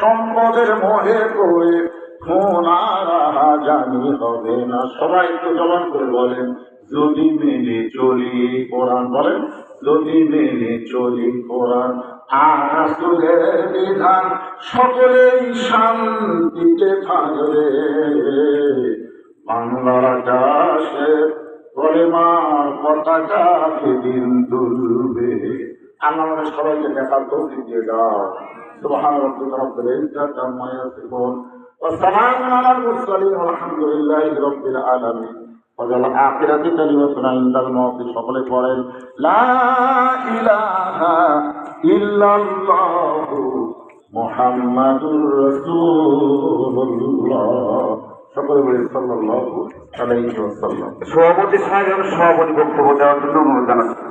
সম্পদের মোহে ফোন জানি হবে না সবাই একটু জবান করে বলেন যদি মেনে চলি কোরআন বলেন যদি মেনে চলি কোরআন বিধান সকলেই শান্তিতে থাকবে বাংলার আকাশে কলেমার পতাকা সেদিন তুলবে আল্লাহ আমাদের সবাইকে দেখার তৌফিক দিয়ে দাও সুবহান রাব্বিকা রাব্বিল ইজ্জাতি আম্মা ইয়াসিফুন ওয়া সালামুন আলাল মুরসালিন আলহামদুলিল্লাহি রাব্বিল আলামিন ওয়াজাল আখিরাতি কালিমাতুন ইনদাল মাউত সকলে পড়েন লা ইলাহা ইল্লাল্লাহু মুহাম্মাদুর রাসূলুল্লাহ সকলে সভাপতি সাহেব সভাপতি বক্তব্য দেওয়ার জন্য অনুরোধ জানাচ্ছি।